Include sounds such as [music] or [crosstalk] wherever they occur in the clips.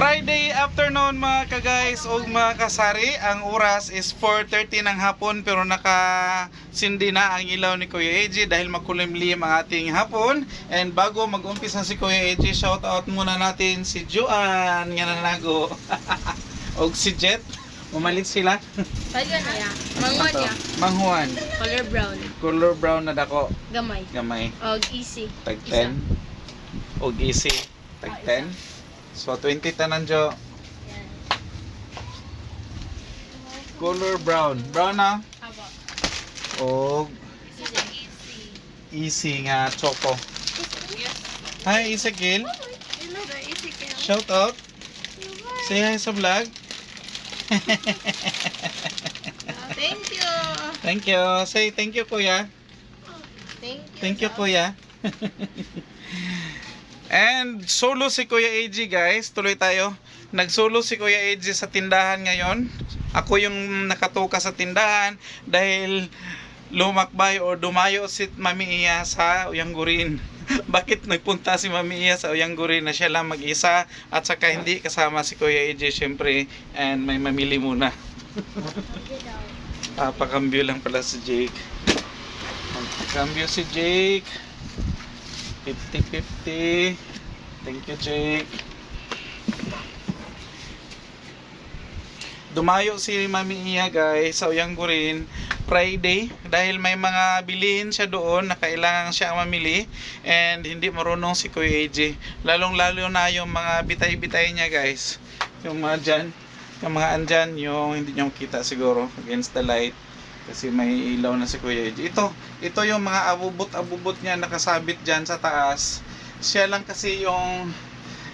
Friday afternoon mga ka-guys o mga kasari. Ang oras is 4.30 ng hapon pero nakasindi na ang ilaw ni Kuya AJ dahil makulimlim ang ating hapon. And bago mag-umpisa si Kuya AJ, shout out muna natin si Joanne nga nanago. [laughs] o si Jet. Umalit sila. [laughs] Pwede na ya. Mangwan ya. Manghuan. Color brown. Color brown na dako. Gamay. Gamay. Og easy. Tag Isa. 10. Og easy. Tag 10. So 20 tanan jo. Color brown. Brown na. Aba. Og Easy. nga choco. Hi, Isakil. Shout out. Say hi sa vlog. [laughs] Thank you. Thank you. Say thank you, kuya. Thank you. Thank you, kuya. [laughs] And solo si Kuya AG guys, tuloy tayo. Nagsolo si Kuya AG sa tindahan ngayon. Ako yung nakatuka sa tindahan dahil lumakbay o dumayo si Mami Iya sa Uyanggurin. [laughs] Bakit nagpunta si Mami Iya sa Uyanggurin na siya lang mag-isa at saka hindi kasama si Kuya AJ syempre and may mamili muna. [laughs] Papakambyo lang pala si Jake. Magkambyo si Jake. 50-50. Thank you, Jake. Dumayo si Mami Iya guys sa Uyanggurin Friday dahil may mga bilihin siya doon na kailangan siya mamili and hindi marunong si Kuya AJ. Lalong lalo na yung mga bitay-bitay niya guys. Yung mga dyan, yung mga andyan, yung hindi nyo kita siguro against the light kasi may ilaw na si Kuya AJ. Ito, ito yung mga abubot-abubot niya nakasabit dyan sa taas. Siya lang kasi yung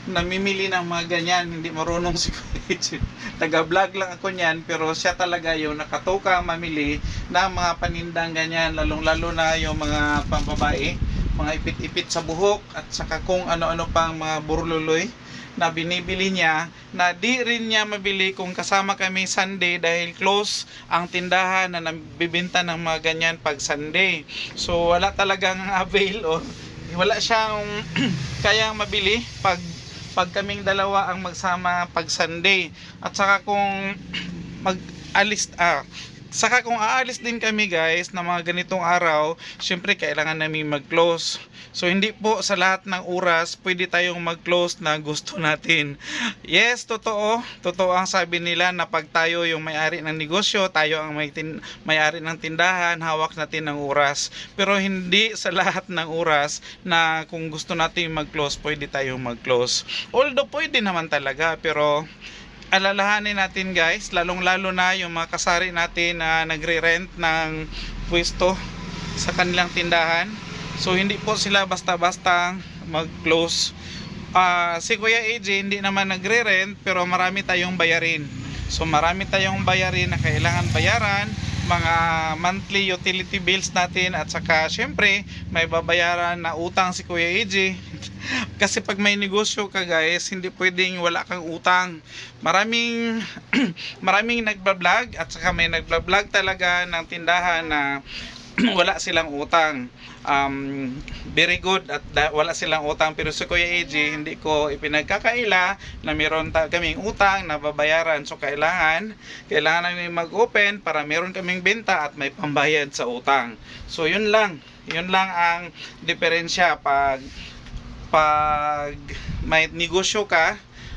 namimili ng mga ganyan, hindi marunong [laughs] si Kuya. Taga-vlog lang ako niyan, pero siya talaga yung nakatuka mamili ng mga panindang ganyan, lalong-lalo na yung mga pambabae, mga ipit-ipit sa buhok, at saka kung ano-ano pang mga burluloy na binibili niya na di rin niya mabili kung kasama kami Sunday dahil close ang tindahan na nabibinta ng mga ganyan pag Sunday. So wala talagang [laughs] avail o wala siyang [clears throat] kayang mabili pag pag kaming dalawa ang magsama pag Sunday. At saka kung [clears throat] mag-alis ah, saka kung aalis din kami guys na mga ganitong araw, syempre kailangan namin mag-close. So hindi po sa lahat ng oras pwede tayong mag-close na gusto [laughs] natin. Yes, totoo. Totoo ang sabi nila na pag tayo yung may-ari ng negosyo, tayo ang may tin- may-ari ng tindahan, hawak natin ng oras. Pero hindi sa [laughs] lahat ng oras na kung gusto natin mag-close, pwede tayong mag-close. Although pwede naman talaga, pero alalahanin natin guys, lalong-lalo na yung mga kasari natin na nagre-rent ng pwesto sa kanilang tindahan. So hindi po sila basta-basta mag-close. Ah, si Kuya AJ hindi naman nagre-rent pero marami tayong bayarin. So marami tayong bayarin na kailangan bayaran, mga monthly utility bills natin at saka syempre may babayaran na utang si Kuya AJ. [laughs] Kasi pag may negosyo ka guys, hindi pwedeng wala kang utang. Maraming [clears throat] maraming nagba-vlog at saka may nagba-vlog talaga ng tindahan na [clears throat] wala silang utang. Um, very good at da- wala silang utang. Pero sa Kuya AJ hindi ko ipinagkakaila na meron ta- kaming utang na babayaran. So kailangan kailangan namin mag-open para meron kaming benta at may pambayad sa utang. So yun lang. Yun lang ang diferensya. Pag pag may negosyo ka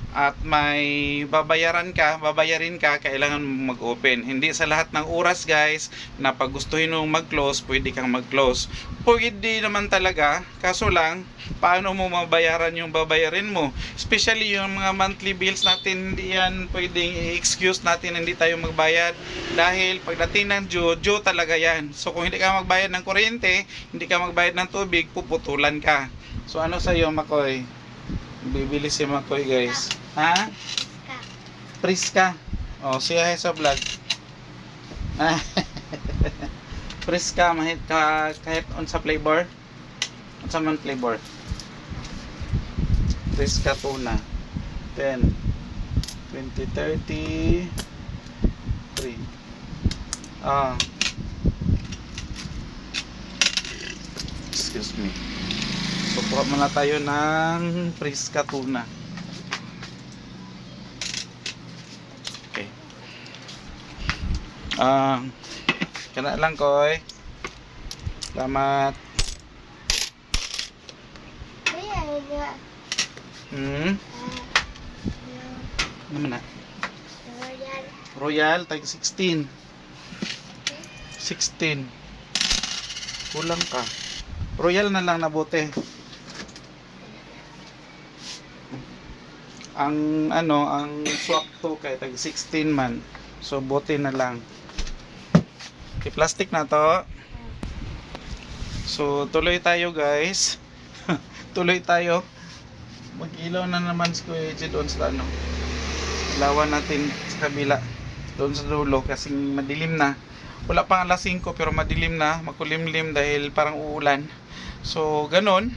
at may babayaran ka, babayarin ka, kailangan mag-open. Hindi sa lahat ng oras guys, na pag gustuhin mong mag-close, pwede kang mag-close. Pwede naman talaga, kaso lang, paano mo mabayaran yung babayarin mo? Especially yung mga monthly bills natin, hindi yan pwedeng i-excuse natin hindi tayo magbayad. Dahil pagdating ng Due, Due talaga yan. So kung hindi ka magbayad ng kuryente, hindi ka magbayad ng tubig, puputulan ka. So ano sa'yo, Makoy? Bibili si Makoy, guys. Ha? Priska. Oh, siya sa vlog. [laughs] Priska, mahit ka kahit on sa flavor. On sa man flavor. Priska tuna. 10. 20, 30. 3. Ah. Excuse me. Kukuha muna tayo ng Prisca tuna. Okay. Um, kana lang koy. Salamat. Hmm? Ano na? Royal. Royal, tag 16. 16. Kulang ka. Royal na lang na bote. Ang ano, ang swak to kay tag 16 man. So bote na lang. Okay, plastic na to. So tuloy tayo guys. [laughs] tuloy tayo. Mag-ilaw na naman si Kuya AJ doon sa ano. Ilawan natin sa kabila. Doon sa dulo kasi madilim na. Wala pang alas 5 pero madilim na. Makulimlim dahil parang uulan. So, ganon.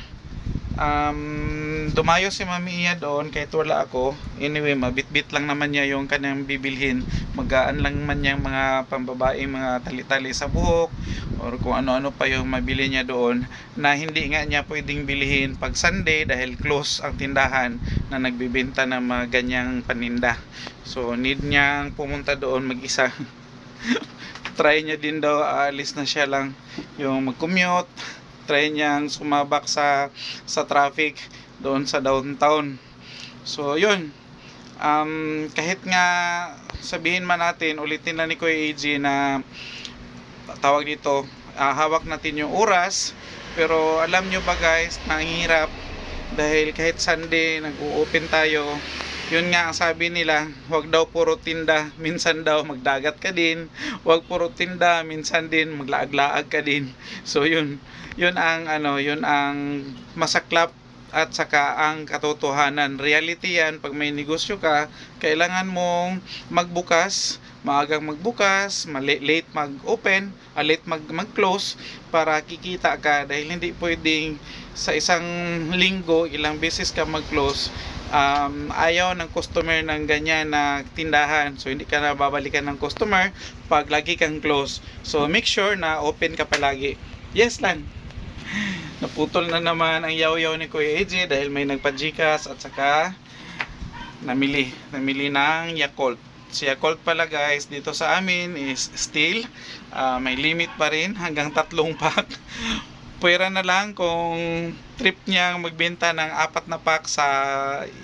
Um, dumayo si Mami Iya doon kahit wala ako. Anyway, mabit-bit lang naman niya yung kanyang bibilhin. Magaan lang man niyang mga pambabae, mga tali-tali sa buhok or kung ano-ano pa yung mabili niya doon na hindi nga niya pwedeng bilhin pag Sunday dahil close ang tindahan na nagbibenta ng mga ganyang paninda. So, need niyang pumunta doon mag-isa. [laughs] Try niya din daw, aalis na siya lang yung mag-commute. Try niyang sumabak sa sa traffic doon sa downtown. So, yun. Um, kahit nga sabihin man natin, ulitin na ni Kuya AJ na tawag dito, ah, hawak natin yung oras. Pero alam nyo ba guys, nahihirap dahil kahit Sunday nag-open tayo, yun nga ang sabi nila, wag daw puro tinda, minsan daw magdagat ka din, wag puro tinda, minsan din maglaag-laag ka din. So yun, yun ang ano, yun ang masaklap at saka ang katotohanan. Reality yan, pag may negosyo ka, kailangan mong magbukas, maagang magbukas, late mag-open, ah, late mag- mag-close para kikita ka dahil hindi pwedeng sa isang linggo, ilang beses ka mag-close um, ayaw ng customer ng ganyan na tindahan. So, hindi ka na babalikan ng customer pag lagi kang close. So, make sure na open ka palagi. Yes lang. [laughs] Naputol na naman ang yaw-yaw ni Kuya AJ dahil may nagpa-Gcash at saka namili. Namili ng Yakult. Si Yakult pala guys dito sa amin is still ah, may limit pa rin hanggang tatlong [laughs] pack. Pwera na lang kung trip niyang magbenta ng apat na pack sa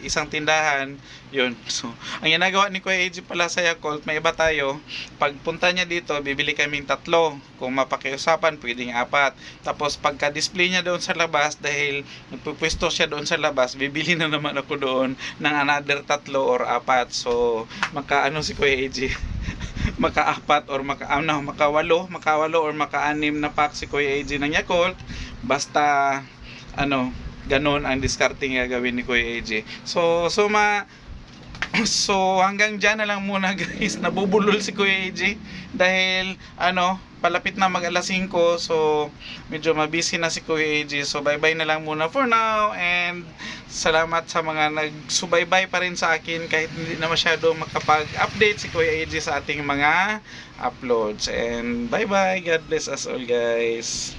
isang tindahan, yun. [laughs] So, ang ginagawa ni Kuya AJ pala sa Yakult, may iba tayo. Pag punta niya dito, bibili kaming tatlo. Kung mapakiusapan, pwedeng apat. Tapos pagka-display niya doon sa labas, dahil nagpupwesto siya doon sa labas, bibili na naman ako doon ng another tatlo or apat. So, makaano si Kuya AJ? [laughs] makaapat or maka ano, makawalo, makawalo or makaanim na pack si Kuya AJ ng Yakult basta ano ganon ang discarding gagawin ni Kuya AJ. So suma so [clears throat] hanggang dyan na lang muna guys. [laughs] Nabubulol si Kuya AJ dahil ano palapit na mag alas 5 so medyo mabisi na si Kuya AJ so bye bye na lang muna for now. And salamat sa mga nagsubaybay pa rin sa akin kahit hindi na masyado makapag-update si Kuya AJ sa ating mga uploads. And bye bye God bless us all guys